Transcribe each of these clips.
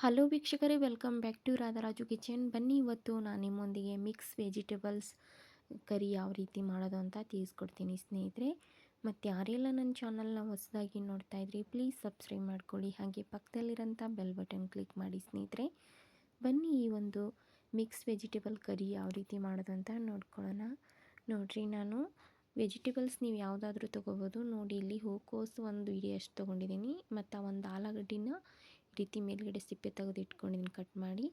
Hello ವೀಕ್ಷಕರೇ, welcome back to Radharaju kitchen. ಬನ್ನಿ ಇವತ್ತು ನಾನು ನಿಮ್ಮೊಂದಿಗೆ ಮಿಕ್ಸ್ ವೆಜಿಟೇಬಲ್ಸ್ ಕರಿ ಯಾವ ರೀತಿ ಮಾಡೋದು ಅಂತ ತಿಳಿಸ್ಕೊಡ್ತೀನಿ ಸ್ನೇಹಿತರೆ. ಮತ್ತು ಯಾರೆಲ್ಲ ನನ್ನ ಚಾನಲ್ನ ಹೊಸದಾಗಿ ನೋಡ್ತಾ ಇದ್ರಿ ಪ್ಲೀಸ್ ಸಬ್ಸ್ಕ್ರೈಬ್ ಮಾಡ್ಕೊಳ್ಳಿ. ಹಾಗೆ ಪಕ್ಕದಲ್ಲಿರೋಂಥ ಬೆಲ್ ಬಟನ್ ಕ್ಲಿಕ್ ಮಾಡಿ ಸ್ನೇಹಿತರೆ. ಬನ್ನಿ ಈ ಒಂದು ಮಿಕ್ಸ್ ವೆಜಿಟೇಬಲ್ ಕರಿ ಯಾವ ರೀತಿ ಮಾಡೋದು ಅಂತ ನೋಡ್ಕೊಳ್ಳೋಣ. ನೋಡಿರಿ, ನಾನು ವೆಜಿಟೇಬಲ್ಸ್ ನೀವು ಯಾವುದಾದ್ರೂ ತೊಗೋಬೋದು. ನೋಡಿ, ಇಲ್ಲಿ ಹೂಕೋಸು ಒಂದು ಇಡಿಯಷ್ಟು ತೊಗೊಂಡಿದ್ದೀನಿ. ಮತ್ತು ಒಂದು ಆಲೂಗಡ್ಡಿನ ರೀತಿ ಮೇಲುಗಡೆ ಸಿಪ್ಪೆ ತೆಗೆದು ಇಟ್ಕೊಂಡಿದ್ದೀನಿ ಕಟ್ ಮಾಡಿ.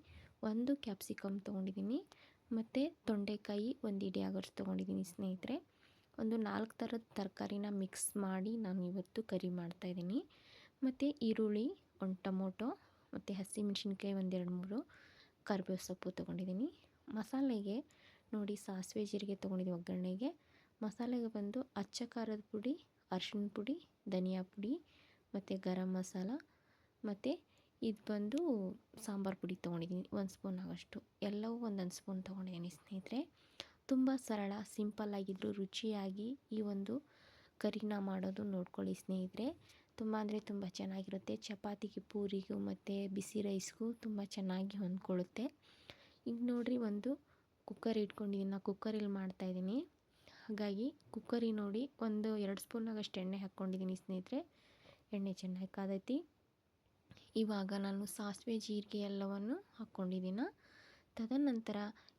ಒಂದು ಕ್ಯಾಪ್ಸಿಕಮ್ ತೊಗೊಂಡಿದ್ದೀನಿ. ಮತ್ತು ತೊಂಡೆಕಾಯಿ ಒಂದು ಇಡಿ ಆಗೋಷ್ಟು ತೊಗೊಂಡಿದ್ದೀನಿ ಸ್ನೇಹಿತರೆ. ಒಂದು ನಾಲ್ಕು ಥರದ ತರಕಾರಿನ ಮಿಕ್ಸ್ ಮಾಡಿ ನಾನು ಇವತ್ತು ಕರಿ ಮಾಡ್ತಾಯಿದ್ದೀನಿ ಮತ್ತು ಈರುಳ್ಳಿ, ಒಂದು ಟೊಮೊಟೊ, ಮತ್ತು ಹಸಿಮೆಣ್ಸಿನ್ಕಾಯಿ ಒಂದೆರಡು ಮೂರು ಕರ್ಬೇವು ಸೊಪ್ಪು ತೊಗೊಂಡಿದ್ದೀನಿ. ಮಸಾಲೆಗೆ ನೋಡಿ ಸಾಸಿವೆ ಜೀರಿಗೆ ತೊಗೊಂಡಿದ್ದೀನಿ ಒಗ್ಗರಣೆಗೆ. ಮಸಾಲೆಗೆ ಬಂದು ಅಚ್ಚ ಖಾರದ ಪುಡಿ ಅರ್ಶಿನ ಪುಡಿ, ಧನಿಯಾ ಪುಡಿ, ಮತ್ತು ಗರಂ ಮಸಾಲ, ಮತ್ತು ಇದು ಬಂದು ಸಾಂಬಾರು ಪುಡಿ ತೊಗೊಂಡಿದ್ದೀನಿ ಒಂದು ಸ್ಪೂನ್ ಆಗೋಷ್ಟು. ಎಲ್ಲವೂ ಒಂದೊಂದು ಸ್ಪೂನ್ ತೊಗೊಂಡಿದ್ದೀನಿ ಸ್ನೇಹಿತರೆ. ತುಂಬ ಸರಳ ಸಿಂಪಲ್ಲಾಗಿದ್ದರೂ ರುಚಿಯಾಗಿ ಈ ಒಂದು ಕರಿನ ಮಾಡೋದು ನೋಡ್ಕೊಳ್ಳಿ ಸ್ನೇಹಿತರೆ. ತುಂಬ ಅಂದರೆ ತುಂಬ ಚೆನ್ನಾಗಿರುತ್ತೆ. ಚಪಾತಿಗೆ ಪೂರಿಗೂ ಮತ್ತು ಬಿಸಿ ರೈಸ್ಗೂ ತುಂಬ ಚೆನ್ನಾಗಿ ಹೊಂದ್ಕೊಳ್ಳುತ್ತೆ. ಈಗ ನೋಡಿರಿ ಒಂದು ಕುಕ್ಕರ್ ಇಟ್ಕೊಂಡಿದ್ದೀನಿ ನಾನು ಕುಕ್ಕರಲ್ಲಿ ಮಾಡ್ತಾಯಿದ್ದೀನಿ ಹಾಗಾಗಿ ಕುಕ್ಕರಿ ನೋಡಿ ಒಂದು ಎರಡು ಸ್ಪೂನಾಗಷ್ಟು ಎಣ್ಣೆ ಹಾಕ್ಕೊಂಡಿದ್ದೀನಿ ಸ್ನೇಹಿತರೆ. ಎಣ್ಣೆ ಚೆನ್ನಾಗಿ ಕಾದೈತಿ. ಇವಾಗ ನಾನು ಸಾಸಿವೆ, ಜೀರಿಗೆ ಎಲ್ಲವನ್ನು ಹಾಕ್ಕೊಂಡಿದ್ದೀನಿ ತದನಂತರ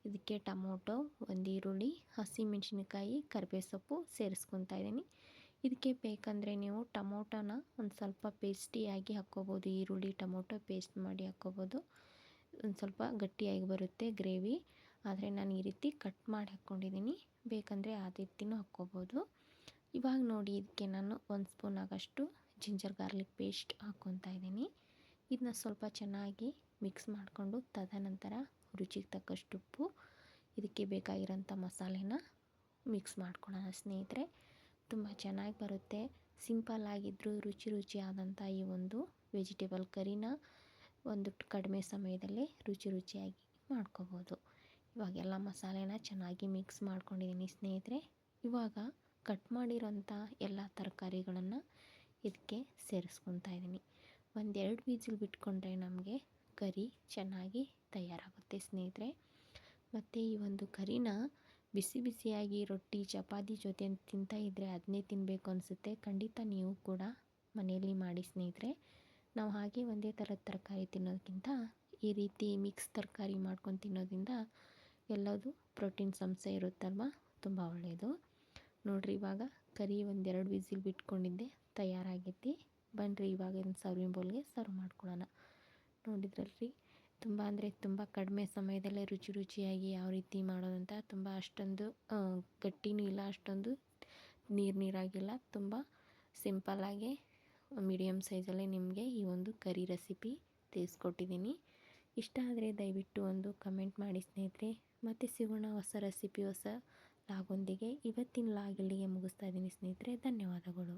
ಇದಕ್ಕೆ ಟೊಮೊಟೊ, ಒಂದು ಈರುಳ್ಳಿ, ಹಸಿಮೆಣಸಿನಕಾಯಿ ಕರಿಬೇವು ಸೊಪ್ಪು ಸೇರಿಸ್ಕೊತಾ ಇದ್ದೀನಿ. ಇದಕ್ಕೆ ಬೇಕಂದರೆ ನೀವು ಟೊಮೊಟೊನ ಒಂದು ಸ್ವಲ್ಪ ಪೇಸ್ಟಿಯಾಗಿ ಹಾಕ್ಕೋಬೋದು. ಈರುಳ್ಳಿ, ಟೊಮೊಟೊ ಪೇಸ್ಟ್ ಮಾಡಿ ಹಾಕ್ಕೋಬೋದು. ಒಂದು ಸ್ವಲ್ಪ ಗಟ್ಟಿಯಾಗಿ ಬರುತ್ತೆ ಗ್ರೇವಿ. ಆದರೆ ನಾನು ಈ ರೀತಿ ಕಟ್ ಮಾಡಿ ಹಾಕ್ಕೊಂಡಿದ್ದೀನಿ ಬೇಕಂದರೆ ಆ ರೀತಿನೂ ಹಾಕ್ಕೋಬೋದು. ಇವಾಗ ನೋಡಿ, ಇದಕ್ಕೆ ನಾನು ಒಂದು ಸ್ಪೂನ್ ಆಗಷ್ಟು ಜಿಂಜರ್ ಗಾರ್ಲಿಕ್ ಪೇಸ್ಟ್ ಹಾಕ್ಕೊತಾ ಇದ್ದೀನಿ. ಇದನ್ನ ಸ್ವಲ್ಪ ಚೆನ್ನಾಗಿ ಮಿಕ್ಸ್ ಮಾಡಿಕೊಂಡು ತದನಂತರ ರುಚಿಗೆ ತಕ್ಕಷ್ಟು ಉಪ್ಪು, ಇದಕ್ಕೆ ಬೇಕಾಗಿರೋಂಥ ಮಸಾಲೆನ ಮಿಕ್ಸ್ ಮಾಡ್ಕೊಳ್ಳೋಣ ಸ್ನೇಹಿತರೆ. ತುಂಬ ಚೆನ್ನಾಗಿ ಬರುತ್ತೆ. ಸಿಂಪಲ್ ಆಗಿದ್ದರೂ ರುಚಿ ರುಚಿಯಾದಂಥ ಈ ಒಂದು ವೆಜಿಟೇಬಲ್ ಕರಿನ ಒಂದು ಕಡಿಮೆ ಸಮಯದಲ್ಲಿ ರುಚಿ ರುಚಿಯಾಗಿ ಮಾಡ್ಕೋಬೋದು. ಇವಾಗೆಲ್ಲ ಮಸಾಲೆನ ಚೆನ್ನಾಗಿ ಮಿಕ್ಸ್ ಮಾಡ್ಕೊಂಡಿದ್ದೀನಿ ಸ್ನೇಹಿತರೆ. ಇವಾಗ ಕಟ್ ಮಾಡಿರೋಂಥ ಎಲ್ಲ ತರಕಾರಿಗಳನ್ನು ಇದಕ್ಕೆ ಸೇರಿಸ್ಕೊತಾ ಇದ್ದೀನಿ. ಒಂದೆರಡು ವೀಸಿಲ್ ಬಿಟ್ಕೊಂಡ್ರೆ ನಮಗೆ ಕರಿ ಚೆನ್ನಾಗಿ ತಯಾರಾಗುತ್ತೆ ಸ್ನೇಹಿತರೆ. ಮತ್ತು ಈ ಒಂದು ಕರಿನ ಬಿಸಿ ಬಿಸಿಯಾಗಿ ರೊಟ್ಟಿ, ಚಪಾತಿ ಜೊತೆ ತಿಂತಾ ಇದ್ದರೆ ಅದನ್ನೇ ತಿನ್ನಬೇಕು ಅನಿಸುತ್ತೆ. ಖಂಡಿತ ನೀವು ಕೂಡ ಮನೆಯಲ್ಲಿ ಮಾಡಿ ಸ್ನೇಹಿತರೆ. ನಾವು ಹಾಗೆ ಒಂದೇ ಥರದ ತರಕಾರಿ ತಿನ್ನೋದಕ್ಕಿಂತ ಈ ರೀತಿ ಮಿಕ್ಸ್ ತರಕಾರಿ ಮಾಡ್ಕೊಂಡು ತಿನ್ನೋದ್ರಿಂದ ಎಲ್ಲದು ಪ್ರೋಟೀನ್ ಅಂಶ ಇರುತ್ತಲ್ವ? ತುಂಬ ಒಳ್ಳೆಯದು ನೋಡ್ರಿ ಇವಾಗ ಕರಿ ಒಂದೆರಡು ವಿಸಿಲ್ ಬಿಟ್ಕೊಂಡಿದ್ದೆ, ತಯಾರಾಗೈತಿ. ಬನ್ನಿರಿ ಇವಾಗ ಒಂದು ಸರ್ವಿಂಗ್ ಬೌಲ್ಗೆ ಸರ್ವ್ ಮಾಡ್ಕೊಳ್ಳೋಣ ನೋಡಿದ್ರಲ್ರಿ? ತುಂಬ ಅಂದರೆ ತುಂಬ ಕಡಿಮೆ ಸಮಯದಲ್ಲೇ ರುಚಿ ರುಚಿಯಾಗಿ ಯಾವ ರೀತಿ ಮಾಡೋದಂತ ತುಂಬ ಅಷ್ಟೊಂದು ಗಟ್ಟಿನೂ ಇಲ್ಲ, ಅಷ್ಟೊಂದು ನೀರು ನೀರಾಗಿಲ್ಲ. ತುಂಬ ಸಿಂಪಲ್ಲಾಗಿ ಮೀಡಿಯಮ್ ಸೈಜಲ್ಲೇ ನಿಮಗೆ ಈ ಒಂದು ಕರಿ ರೆಸಿಪಿ ತಿಳಿಸ್ಕೊಟ್ಟಿದ್ದೀನಿ. ಇಷ್ಟ ಆದರೆ ದಯವಿಟ್ಟು ಒಂದು ಕಮೆಂಟ್ ಮಾಡಿ ಸ್ನೇಹಿತರೆ. ಮತ್ತು ಸಿಗೋಣ ಹೊಸ ರೆಸಿಪಿ ಹೊಸ ಲಾಗೊಂದಿಗೆ ಇವತ್ತಿನ ಲಾಗ್ ಇಲ್ಲಿಗೆ ಮುಗಿಸ್ತಾ ಇದ್ದೀನಿ ಸ್ನೇಹಿತರೆ. ಧನ್ಯವಾದಗಳು.